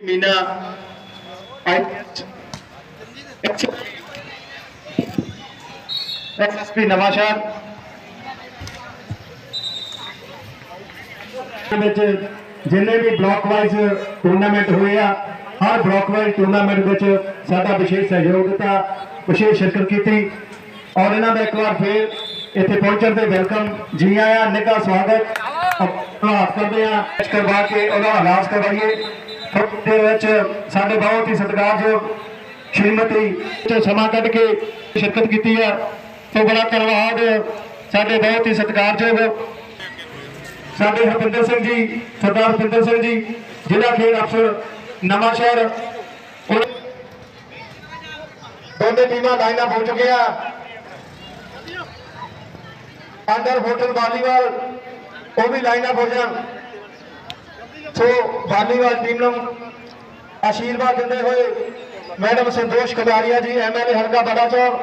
Meena SSP Nawanshahr ਵਿੱਚ ਜਿੰਨੇ ਵੀ block wise tournament ਹੋਏ ਆ, ਹਰ ਬਲਾਕ ਵਾਈਜ਼ ਟੂਰਨਾਮੈਂਟ ਵਿੱਚ ਸਾਡਾ ਵਿਸ਼ੇਸ਼ ਸਹਿਯੋਗ ਦਿੱਤਾ, ਵਿਸ਼ੇਸ਼ ਸ਼ਿਰਕਤ ਕੀਤੀ। ਔਰ ਇਹਨਾਂ ਦਾ ਇੱਕ ਵਾਰ ਫੇਰ ਇੱਥੇ ਪਹੁੰਚਣ ਤੇ ਵੈਲਕਮ ਜੀ ਆਇਆਂ, ਨਿੱਘਾ ਸਵਾਗਤ। ਧੰਨਵਾਦ ਕਰਦੇ ਆ ਕਰਵਾ ਕੇ ਉਹਦਾ ਆਗਾਜ਼ ਕਰਵਾਈਏ। ਦੇ ਵਿੱਚ ਸਾਡੇ ਬਹੁਤ ਹੀ ਸਤਿਕਾਰਯੋਗ ਸ਼੍ਰੀਮਤੀ ਤੇ ਸਮਾਂ ਕੱਢ ਕੇ ਸ਼ਿਰਕਤ ਕੀਤੀ ਹੈ। ਸੋ ਬੜਾ ਧੰਨਵਾਦ। ਸਾਡੇ ਬਹੁਤ ਹੀ ਸਤਿਕਾਰਯੋਗ ਸਾਡੇ ਹਰਪਿੰਦਰ ਸਿੰਘ ਜੀ, ਸਰਦਾਰ ਹਰਪਿੰਦਰ ਸਿੰਘ ਜੀ, ਜ਼ਿਲ੍ਹਾ ਖੇਡ ਅਫਸਰ ਨਵਾਂ ਸ਼ਹਿਰ। ਦੋਨੇ ਟੀਮਾਂ ਲਾਈਨਾਂ ਹੋ ਚੁੱਕੀਆਂ। ਅੰਡਰ ਹੋਟਲ ਵਾਲੀਬਾਲ, ਉਹ ਵੀ ਲਾਈਨਾਂ ਹੋ ਜਾਣ। ਸੋ ਵਾਲੀਵਾਲ ਟੀਮ ਨੂੰ ਆਸ਼ੀਰਵਾਦ ਦਿੰਦੇ ਹੋਏ ਮੈਡਮ ਸੰਤੋਸ਼ ਕਟਾਰੀਆ ਜੀ ਐਮਐਲਏ ਹਲਕਾ ਬੜਾਚੌਰ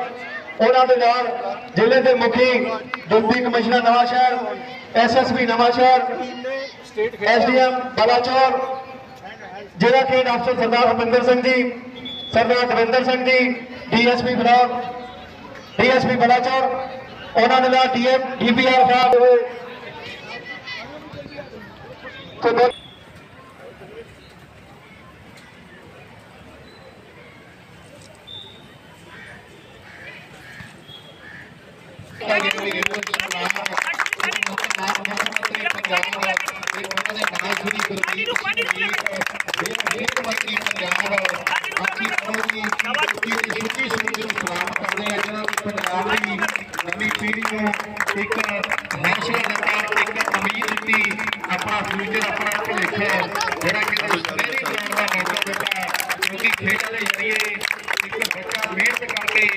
ਉਹਨਾਂ ਦੇ ਨਾਲ ਜ਼ਿਲ੍ਹੇ ਦੇ ਮੁਖੀ ਡਿਪਟੀ ਕਮਿਸ਼ਨਰ ਨਵਾਂ ਸ਼ਹਿਰ ਐਸਐਸਪੀ ਨਵਾਂ ਸ਼ਹਿਰ ਐਸਡੀਐਮ ਬਲਾਚੌਰ ਜ਼ਿਲ੍ਹਾ ਖੇਡ ਅਫਸਰ ਸਰਦਾਰ ਹਰਪਿੰਦਰ ਸਿੰਘ ਜੀ, ਸਰਦਾਰ Davinder Singh ji DSP block DSP Balachaur ਉਹਨਾਂ ਦੇ ਨਾਲ ਡੀਐਮ ਡੀਪੀਆਰ ਸਾਹਿਬ ਹੋਏ। ਸੋ ਦੋ- ਨਵੀਂ ਪੀੜ੍ਹੀ ਨੂੰ ਇੱਕ ਹੌਸਲਾ ਦਿੱਤਾ ਇੱਕ ਉਮੀਦ ਦਿੱਤੀ ਆਪਣਾ ਫਿਊਚਰ ਆਪਣਾ ਭਵਿੱਖ ਜਿਹੜਾ ਕਿ ਸੁਨਹਿਰੀ ਬਣਾਉਣ ਦਾ ਮੌਕਾ ਦਿੱਤਾ ਕਿਉਂਕਿ ਖੇਡਾਂ ਦੇ ਜ਼ਰੀਏ ਇੱਕ ਬੱਚਾ ਮਿਹਨਤ ਕਰਕੇ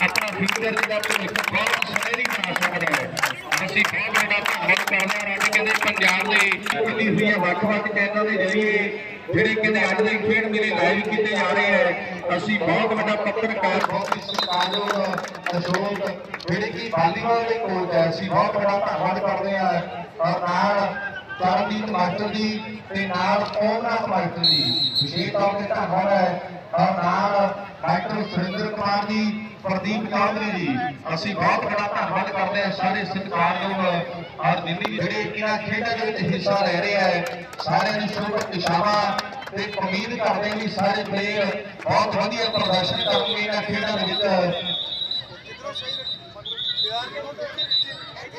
ਆਪਣਾ ਫਿਊਚਰ ਜਿਹੜਾ ਭਵਿੱਖ ਬਹੁਤ ਸੁਨਹਿਰੀ ਬਣਾ ਸਕਦਾ ਹੈ ਅਸੀਂ ਬਹੁਤ ਵੱਡਾ ਧੰਨਵਾਦ ਕਰਦੇ ਹਾਂ ਅੱਜ ਕਹਿੰਦੇ ਪੰਜਾਬ ਦੇ ਕੀਤੀ ਹੋਈ ਵੱਖ-ਵੱਖ ਚੈਨਲਾਂ ਦੇ ਜ਼ਰੀਏ ਜਿਹੜੇ ਕਹਿੰਦੇ ਅੱਜ ਦੇ ਖੇਡ ਮੇਲੇ ਲਾਈਵ ਕੀਤੇ ਜਾ ਰਹੇ ਹੈ ਅਸੀਂ ਬਹੁਤ ਵੱਡਾ ਪੱਤਰਕਾਰ ਬਹੁਤ ਹੀ ਸਤਿਕਾਰਯੋਗ ਅਸ਼ੋਕ, ਜਿਹੜੇ ਕਿ ਵਾਲੀਬਾਲ ਦੇ ਕੋਚ ਹੈ ਅਸੀਂ ਬਹੁਤ ਵੱਡਾ ਧੰਨਵਾਦ ਕਰਦੇ ਹਾਂ ਔਰ ਨਾਲ ਚਰਨਦੀਪ ਮਾਸਟਰ ਜੀ ਤੇ ਨਾਲ ਓਮਨਾਥ ਮਾਸਟਰ ਜੀ। ਵਿਸ਼ੇਸ਼ ਤੌਰ ਤੇ ਧੰਨਵਾਦ ਹੈ। ਔਰ ਨਾਲ ਡਾਕਟਰ ਸੁਰਿੰਦਰ ਕੁਮਾਰ ਜੀ, ਪ੍ਰਦੀਪ ਚੌਧਰੀ ਜੀ। ਅਸੀਂ ਬਹੁਤ ਵੱਡਾ ਧੰਨਵਾਦ ਕਰਦੇ ਹਾਂ ਸਾਰੇ ਸਤਿਕਾਰਯੋਗ ਔਰ ਦਿੱਲੀ ਜਿਹੜੇ ਇਹਨਾਂ ਖੇਡਾਂ ਦੇ ਵਿੱਚ ਹਿੱਸਾ ਲੈ ਰਹੇ ਹੈ, ਸਾਰਿਆਂ ਨੂੰ ਸ਼ੁਭ ਇਸ਼ਾਰਾ ਤੇ ਉਮੀਦ ਕਰਦੇ ਹਾਂ ਕਿ ਸਾਰੇ ਪਲੇਅਰ ਬਹੁਤ ਵਧੀਆ ਪ੍ਰਦਰਸ਼ਨ ਕਰਨਗੇ ਇਹਨਾਂ ਖੇਡਾਂ ਦੇ ਵਿੱਚ।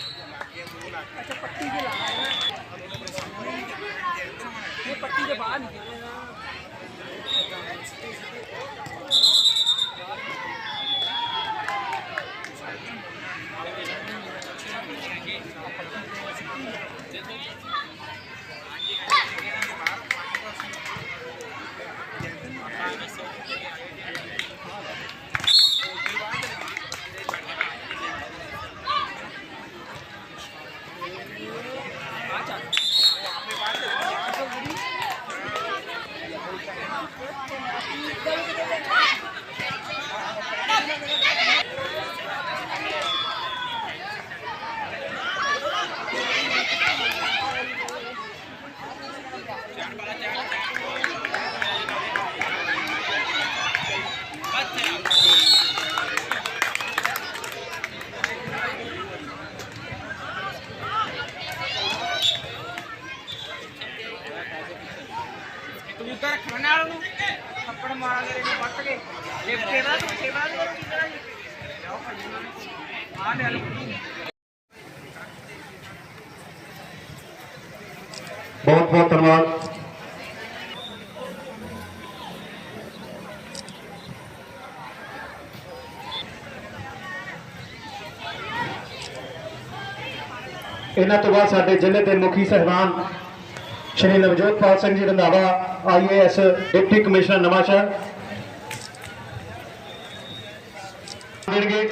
अच्छा पट्टी के ला ये पट्टी के बाहर निकलेगा ਮੁੱਦਾ ਰੱਖਣਾ ਨਾਲ ਉਹਨੂੰ ਥੱਪੜ ਮਾਰਾਂਗੇ ਇਹਨੂੰ ਵੱਟ ਕੇ। ਜੇ ਸੇਵਾ ਤੋਂ ਸੇਵਾ ਤੋਂ ਕੀ ਕਰਾਂਗੇ? ਜਾਓ ਭਾਜੀ ਆ ਲੈ ਲਓ ਬਹੁਤ ਬਹੁਤ ਧੰਨਵਾਦ। ਇਹਨਾਂ ਤੋਂ ਬਾਅਦ ਸਾਡੇ ਜ਼ਿਲ੍ਹੇ ਦੇ ਮੁਖੀ ਸਹਿਬਾਨ ਸ਼੍ਰੀ Navjot Pal Singh ji Randhawa IAS deputy commissioner Nawanshahr. ਦੇਣਗੇ।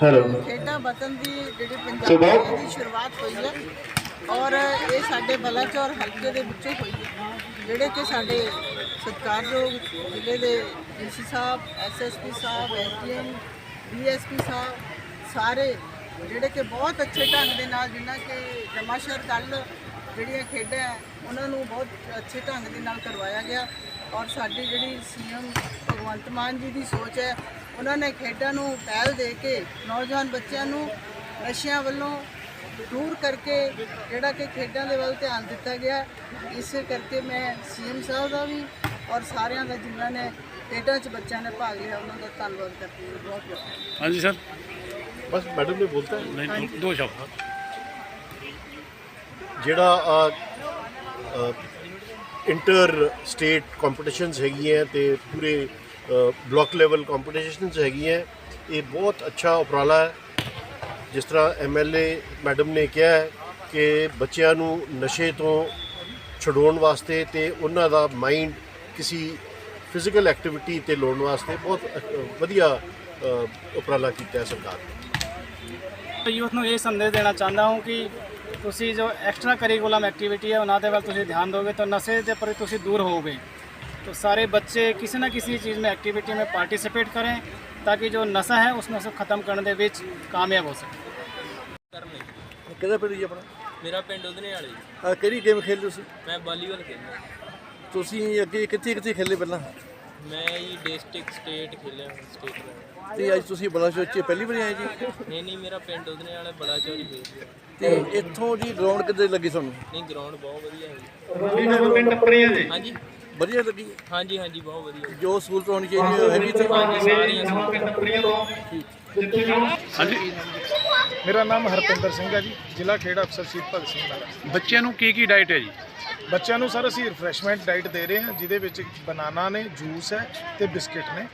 Hello. ਖੇਡਾਂ ਵਤਨ ਦੀ ਜਿਹੜੀ ਪੰਜਾਬ ਦੀ ਸ਼ੁਰੂਆਤ ਹੋਈ ਹੈ ਔਰ ਇਹ ਸਾਡੇ ਬਲਾਚੌਰ ਹਲਕੇ ਦੇ ਵਿੱਚੋਂ ਹੋਈ ਹੈ। ਜਿਹੜੇ ਕਿ ਸਾਡੇ ਸਤਿਕਾਰਯੋਗ ਜ਼ਿਲ੍ਹੇ ਦੇ ਡੀਸੀ ਸਾਹਿਬ ਐਸਐਸਪੀ ਸਾਹਿਬ ਐਸਡੀਐਮ ਡੀਐਸਪੀ ਸਾਹਿਬ, ਸਾਰੇ ਜਿਹੜੇ ਕਿ ਬਹੁਤ ਅੱਛੇ ਢੰਗ ਦੇ ਨਾਲ ਜਿੰਨਾ ਕਿ ਜਮਾਸ਼ਰ ਕੱਲ ਜਿਹੜੀਆਂ ਖੇਡਾਂ ਉਹਨਾਂ ਨੂੰ ਬਹੁਤ ਅੱਛੇ ਢੰਗ ਦੇ ਨਾਲ ਕਰਵਾਇਆ ਗਿਆ ਔਰ ਸਾਡੀ ਜਿਹੜੀ ਸੀਐਮ ਭਗਵੰਤ ਮਾਨ ਜੀ ਦੀ ਸੋਚ ਹੈ, ਉਹਨਾਂ ਨੇ ਖੇਡਾਂ ਨੂੰ ਪਹਿਲ ਦੇ ਕੇ ਨੌਜਵਾਨ ਬੱਚਿਆਂ ਨੂੰ ਨਸ਼ਿਆਂ ਵੱਲੋਂ ਦੂਰ ਕਰਕੇ ਜਿਹੜਾ ਕਿ ਖੇਡਾਂ ਦੇ ਵੱਲ ਧਿਆਨ ਦਿੱਤਾ ਗਿਆ। ਇਸ ਕਰਕੇ ਮੈਂ ਸੀਐਮ ਸਾਹਿਬ ਦਾ ਵੀ ਔਰ ਸਾਰਿਆਂ ਦਾ ਜਿਨ੍ਹਾਂ ਨੇ ਖੇਡਾਂ 'ਚ ਬੱਚਿਆਂ ਨੇ ਭਾਗ ਲਿਆ ਉਹਨਾਂ ਦਾ ਧੰਨਵਾਦ ਕਰਦੀ ਹਾਂ। ਬਹੁਤ ਬਹੁਤ। ਹਾਂਜੀ ਸਰ। ਬਸ ਮੈਡਮ ਨੇ ਬੋਲਤਾ ਨਹੀਂ ਦੋ ਸ਼ਬਦ। ਜਿਹੜਾ ਇੰਟਰ ਸਟੇਟ ਕੰਪੀਟੀਸ਼ਨਸ ਹੈਗੀਆਂ ਤੇ ਪੂਰੇ ਬਲਾਕ ਲੈਵਲ ਕੰਪੀਟੀਸ਼ਨਸ ਹੈਗੀਆਂ ਇਹ ਬਹੁਤ ਅੱਛਾ ਉਪਰਾਲਾ ਹੈ। ਜਿਸ ਤਰ੍ਹਾਂ ਐਮਐਲਏ ਮੈਡਮ ਨੇ ਕਿਹਾ ਕਿ ਬੱਚਿਆਂ ਨੂੰ ਨਸ਼ੇ ਤੋਂ ਛਡਾਉਣ ਵਾਸਤੇ ਤੇ ਉਹਨਾਂ ਦਾ ਮਾਈਂਡ ਕਿਸੇ ਫਿਜ਼ੀਕਲ ਐਕਟੀਵਿਟੀ ਤੇ ਲਾਉਣ ਵਾਸਤੇ ਬਹੁਤ ਵਧੀਆ ਉਪਰਾਲਾ ਕੀਤਾ ਹੈ ਸਰਕਾਰ ਨੇ। ਯੂਥ ਨੂੰ ਇਹ ਸੰਦੇਸ਼ ਦੇਣਾ ਚਾਹੁੰਦਾ ਹਾਂ ਕਿ ਤੁਸੀਂ ਜੋ ਐਕਸਟਰਾ ਕਰੀਕੂਲਮ ਐਕਟੀਵਿਟੀ ਹੈ, ਉਹਨਾਂ ਦੇ ਵੱਲ ਤੁਸੀਂ ਧਿਆਨ ਦੋਗੇ ਤਾਂ ਨਸ਼ੇ ਦੇ ਪ੍ਰਤੀ ਤੁਸੀਂ ਦੂਰ ਹੋਵੋਗੇ। तो सारे बच्चे किसी न किसी चीज़ में एक्टिविटी में पार्टिसिपेट करें ताकि जो नशा है उसमें से ख़त्म करने ਦੇ ਵਿੱਚ ਕਾਮਯਾਬ ਹੋ ਸਕੇ ਕਿਹੜਾ ਪਿੰਡ ਜੀ ਆਪਣਾ ਮੇਰਾ ਪਿੰਡ ਉਦਨੇ ਵਾਲੇ ਜੀ। ਆਹ ਕਿਹੜੀ ਗੇਮ ਖੇਡਦੇ ਤੁਸੀਂ ਮੈਂ ਵਾਲੀਬਾਲ ਖੇਡਦਾ ਤੁਸੀਂ ਅੱਗੇ ਕਿੱਥੇ ਕਿੱਥੇ ਖੇਲੇ ਪਹਿਲਾਂ ਮੈਂ ਜੀ ਡਿਸਟ੍ਰਿਕਟ ਸਟੇਟ ਖੇਲਿਆ ਸਟੇਟ ਦਾ ਤੇ ਅੱਜ ਤੁਸੀਂ ਬਲਾਚੌਰ 'ਚ ਪਹਿਲੀ ਵਾਰੀ ਆਏ ਜੀ ਨਹੀਂ ਨਹੀਂ ਮੇਰਾ ਪਿੰਡ ਉਦਨੇ ਵਾਲਾ ਬੜਾ ਚੌੜੀ ਖੇਡਦਾ ਤੇ ਇੱਥੋਂ ਜੀ ਗਰਾਊਂਡ ਕਿੱਦਾਂ ਲੱਗੀ ਤੁਹਾਨੂੰ ਨਹੀਂ ਗਰਾਊਂਡ ਬਹੁਤ ਵਧੀਆ ਹੈ ਜੀ ਹਾਂਜੀ ਵਧੀਆ ਲੱਗੀ? ਹਾਂਜੀ ਹਾਂਜੀ ਬਹੁਤ ਵਧੀਆ। ਜੀ। ਜੋ ਸਕੂਲ ਤੋਂ ਹੋਣੀ ਚਾਹੀਦੀ ਹੈ ਹੈਗੀ ਤੇ ਹਾਂਜੀ ਸਾਰੀਆਂ ਸਹੂਲਤਾਂ। हाँ जी ਮੇਰਾ ਨਾਮ ਹਰਪਿੰਦਰ ਸਿੰਘ ਹੈ ਜੀ ਜ਼ਿਲ੍ਹਾ ਖੇਡ ਅਫਸਰ ਸ਼ਹੀਦ ਭਗਤ ਸਿੰਘ ਨਗਰ ਬੱਚਿਆਂ ਨੂੰ ਕੀ ਕੀ ਡਾਈਟ ਹੈ ਜੀ? ਬੱਚਿਆਂ ਨੂੰ ਸਰ ਅਸੀਂ ਰਿਫਰੈਸ਼ਮੈਂਟ ਡਾਈਟ ਦੇ ਰਹੇ ਹਾਂ ਜਿਹਦੇ ਵਿੱਚ ਬਨਾਨਾ ਨੇ ਜੂਸ ਹੈ ਤੇ ਬਿਸਕਿਟ ਨੇ।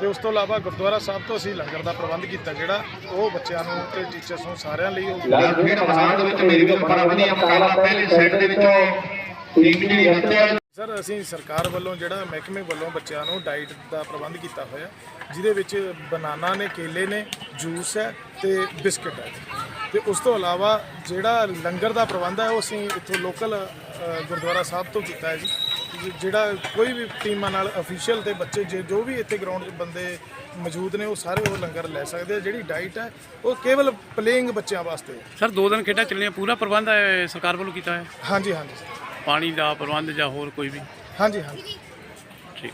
ਤੇ ਉਸ ਤੋਂ ਇਲਾਵਾ ਗੁਰਦੁਆਰਾ ਸਾਹਿਬ ਤੋਂ ਅਸੀਂ ਲੰਗਰ ਦਾ ਪ੍ਰਬੰਧ ਕੀਤਾ ਜਿਹੜਾ ਉਹ ਬੱਚਿਆਂ ਨੂੰ ਤੇ ਟੀਚਰਸ ਨੂੰ ਸਾਰਿਆਂ ਲਈ ਉਹ ਖੇਡ ਮੈਦਾਨ ਦੇ ਵਿੱਚ ਮੇਰੀ ਵੀ ਬੜਾ ਵਧੀਆ ਮੁਕਾਬਲਾ ਪਹਿਲੇ ਸੈੱਟ ਦੇ ਵਿੱਚੋਂ ਟੀਮ ਜਿਹੜੀ ਹੱਤਿਆ ਸਰ ਅਸੀਂ ਸਰਕਾਰ ਵੱਲੋਂ ਜਿਹੜਾ ਮਹਿਕਮੇ ਵੱਲੋਂ ਬੱਚਿਆਂ ਨੂੰ ਡਾਈਟ ਦਾ ਪ੍ਰਬੰਧ ਕੀਤਾ ਹੋਇਆ ਜਿਹਦੇ ਵਿੱਚ ਬਨਾਨਾ ਨੇ ਕੇਲੇ ਨੇ ਜੂਸ ਹੈ ਤੇ ਬਿਸਕਿਟ ਹੈ। ਤੇ ਉਸ ਤੋਂ ਇਲਾਵਾ ਜਿਹੜਾ ਲੰਗਰ ਦਾ ਪ੍ਰਬੰਧ ਹੈ ਉਹ ਅਸੀਂ ਇੱਥੋਂ ਲੋਕਲ ਗੁਰਦੁਆਰਾ ਸਾਹਿਬ ਤੋਂ ਕੀਤਾ ਹੈ ਜੀ। ਜਿਹੜਾ ਕੋਈ ਵੀ ਟੀਮਾਂ ਨਾਲ ਅਫੀਸ਼ੀਅਲ ਤੇ ਬੱਚੇ ਜੇ ਜੋ ਵੀ ਇੱਥੇ ਗਰਾਊਂਡ 'ਚ ਬੰਦੇ ਮੌਜੂਦ ਨੇ ਉਹ ਸਾਰੇ ਉਹ ਲੰਗਰ ਲੈ ਸਕਦੇ ਆ। ਜਿਹੜੀ ਡਾਈਟ ਹੈ ਉਹ ਕੇਵਲ ਪਲੇਇੰਗ ਬੱਚਿਆਂ ਵਾਸਤੇ ਸਰ ਦੋ ਦਿਨ ਖੇਡਾਂ ਚੱਲਣੀਆਂ ਪੂਰਾ ਪ੍ਰਬੰਧ ਹੈ ਸਰਕਾਰ ਵੱਲੋਂ ਕੀਤਾ ਹੈ ਹਾਂਜੀ ਹਾਂਜੀ ਪਾਣੀ ਦਾ ਪ੍ਰਬੰਧ ਜਾਂ ਹੋਰ ਕੋਈ ਵੀ? ਹਾਂਜੀ ਹਾਂਜੀ। ਠੀਕ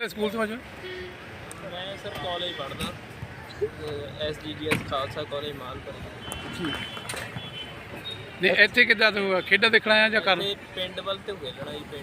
ਹੈ। ਸਕੂਲ ਤੋਂ ਅੱਜ ਮੈਂ ਸਰ ਕਾਲਜ ਪੜ੍ਹਦਾ। ਐਸਜੀਜੀਐਸ ਖਾਲਸਾ ਕਾਲਜ ਮਾਲਪੁਰ ਨਹੀਂ ਇੱਥੇ ਕਿੱਦਾਂ ਤੂੰ ਖੇਡਾਂ ਦੇਖਣ ਆਇਆ ਜਾਂ ਕਰ ਪਿੰਡ ਵੱਲ ਤੇ ਖੇਲਣਾ ਜੀ ਪਿੰਡ।